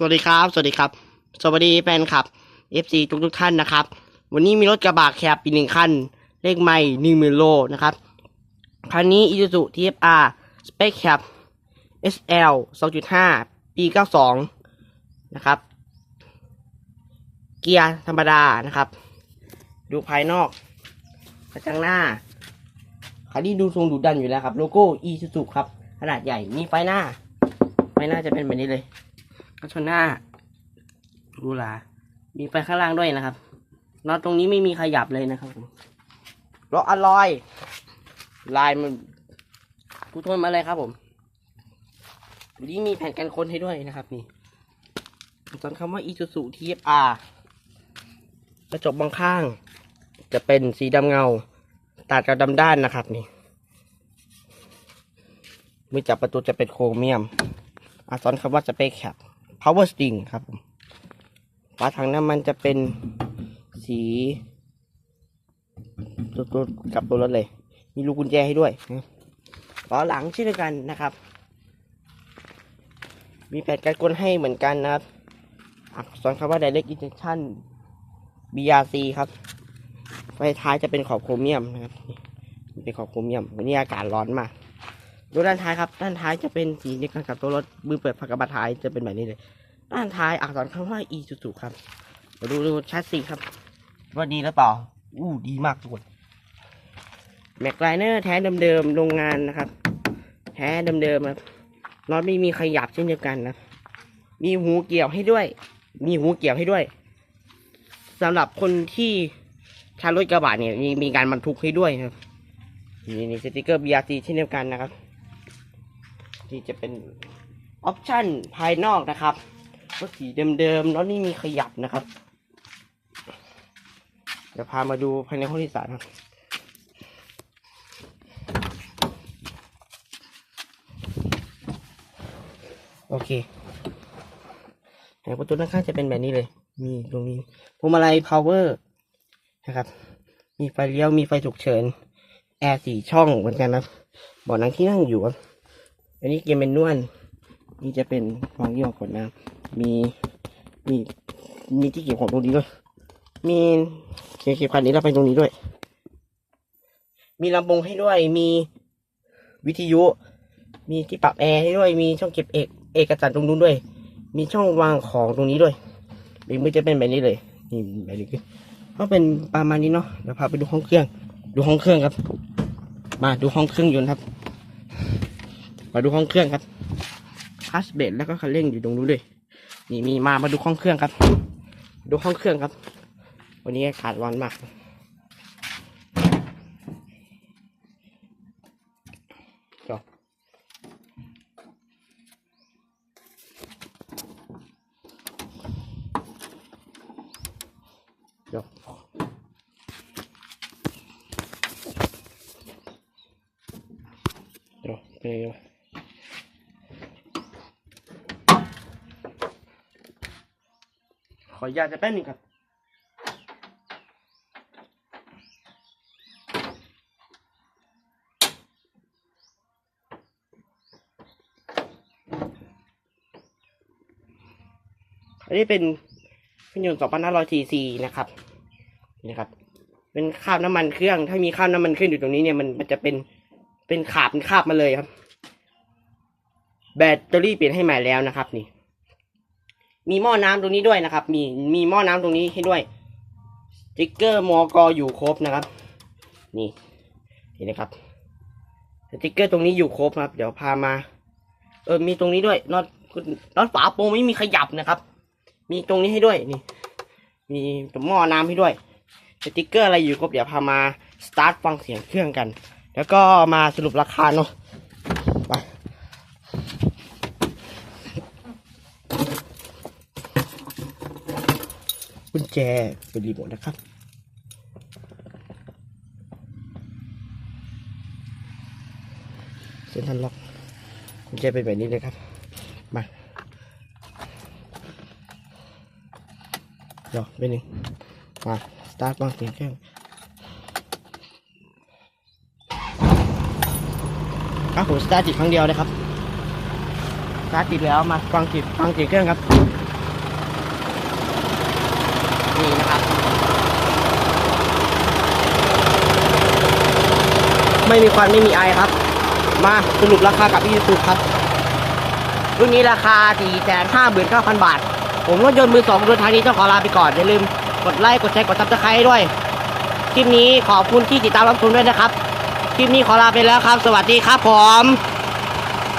สวัสดีครับ สวัสดีครับ สวัสดีแฟนคลับ FC ทุกทุกท่านนะครับ วันนี้มีรถกระบะแคบอีกหนึ่งคัน เลขไม่หนึ่งหมื่นโลนะครับ คันนี้ Isuzu TFR Spec Cab SL 2.5 ปี 92 นะครับ เกียร์ธรรมดานะครับ ดูภายนอกกระจังหน้า คันนี้ดูทรงดุดันอยู่แล้วครับ โลโก้ Isuzu ครับ ขนาดใหญ่ มีไฟหน้า ไฟหน้าจะเป็นแบบนี้เลย กระชนหน้าดูหลามีไฟข้างล่างด้วยนะครับน็อตตรงนี้ไม่มีขยับเลยนะครับผมล้ออลลอยลายมันผู้ทนมาเลยครับผมนี่มีแผ่นกันคนให้ด้วยนะครับ นี่ตอนคำว่า Isuzu TFR กระจกบางข้าง จะเป็นสีดำเงา ตัดกับดำด้านนะครับ นี่มือจับประตูจะเป็นโครเมียมอักษรคำว่าสเปคแคป power string ครับผมฝาถังน้ำมันจะเป็นสีตัวกับตัวรถเลย มีลูกกุญแจให้ด้วยนะล้อหลังเช่นเดียวกันนะครับ มีแผ่นกันกลให้เหมือนกันนะครับ อักษรคำว่า direct injection BRC ครับ ไฟท้ายจะเป็นขอบโครเมียมนะครับ เป็นขอบโครเมียม วันนี้อากาศร้อนมากดูด้านท้ายครับ ด้านท้ายจะเป็นสีเดียวกันกับตัวรถมือเปิดผักกระบะท้ายจะเป็นแบบนี้เลย ด้านท้ายอักษรคำว่า e จุดครับมาดูดูแชสซีครับ ว่าดีหรือเปล่า อู้ดีมากทุกคนแม็กไลเนอร์แท้เดิมๆโรงงานนะครับ แท้เดิมๆครับน็อตไม่มีขยับเช่นเดียวกันนะ มีหูเกี่ยวให้ด้วย มีหูเกี่ยวให้ด้วยสำหรับคนที่ใช้รถกระบะเนี่ยมีมีการบรรทุกให้ด้วยนะครับนี่นี่สติกเกอร์ BRT เช่นเดียวกันนะครับ ที่จะเป็นออปชั่นภายนอกนะครับ รถสีเดิมๆแล้วนี่มีขยับนะครับ เดี๋ยวพามาดูภายในห้องที่สามครับโอเคแต่ประตูด้านข้างจะเป็นแบบนี้เลย มีตรงนี้พวงมาลัย power นะครับ มีไฟเลี้ยว มีไฟฉุกเฉิน แอร์สี่ช่องเหมือนกันนะเบาะนั่งที่นั่งอยู่ครับ อันนี้เกียร์เป็นนวลนี่จะเป็นวางยี่ห้อกดน้ำ มีมีมีที่เก็บของตรงนี้ด้วย มีเก็บเก็บคันนี้แล้วไปตรงนี้ด้วย มีลำโพงให้ด้วย มีวิทยุ มีที่ปรับแอร์ให้ด้วย มีช่องเก็บเอกเอกสารตรงนู้นด้วย มีช่องวางของตรงนี้ด้วยเบรกมือจะเป็นแบบนี้เลย นี่แบบนี้คือก็เป็นประมาณนี้เนาะ เดี๋ยวพาไปดูห้องเครื่อง ดูห้องเครื่องครับ มาดูห้องเครื่องยนต์ครับ มาดูห้องเครื่องครับคลัสเบรแล้วก็คันเร่งอยู่ตรงนู้นด้วย นี่มีมามาดูห้องเครื่องครับ ดูห้องเครื่องครับ วันนี้อากาศร้อนมากจบจบจบไปเลยวะ ขออนุญาตจะแป๊บหนึงครับอันนี้เป็นเครื่องยนต์2,500 cc นะครับนี่ครับ เป็นคราบน้ำมันเครื่อง ถ้ามีคราบน้ำมันเครื่องอยู่ตรงนี้เนี่ยมันมันจะเป็นเป็นขาบเป็นคราบมาเลยครับ แบตเตอรี่เปลี่ยนให้ใหม่แล้วนะครับ นี่ มีหม้อน้ำตรงนี้ด้วยนะครับ มีมีหม้อน้ำตรงนี้ให้ด้วยสติ๊กเกอร์มอกออยู่ครบนะครับ นี่นี่นะครับสติ๊กเกอร์ตรงนี้อยู่ครบครับ เดี๋ยวพามา เออมีตรงนี้ด้วยน็อตน็อตฝาโปรงไม่มีขยับนะครับ มีตรงนี้ให้ด้วยนี่ มีหม้อน้ำให้ด้วยสติ๊กเกอร์อะไรอยู่ครบเดี๋ยวพามาสตาร์ทฟังเสียงเครื่องกัน แล้วก็มาสรุปราคาเนาะไปกุญแจเป็นรีโมทนะครับ เซ็นทรัลล็อกกุญแจเป็นแบบนี้เลยครับ มาเดี๋ยวไปหนึ่งมา สตาร์ทบ้างเสียงเครื่องครับผมสตาร์ทติดครั้งเดียวเลยครับสตาร์ทติดแล้วมาฟังติดฟังเสีเครื่องครับ นีนะครับ ไม่มีควันไม่มีไอครับ มาสรุปราคากับอีซูครับ รุ่นนี้ราคา 459,000 บาท ผมรถยนต์มือสองรถทางนี้ต้องขอลาไปก่อน อย่าลืมกดไลค์ กดแชร์ กดซับสไครต์ด้วย คลิปนี้ขอบคุณที่ติดตามรับชมด้วยนะครับ คลิปนี้ขอลาไปแล้วครับ สวัสดีครับผม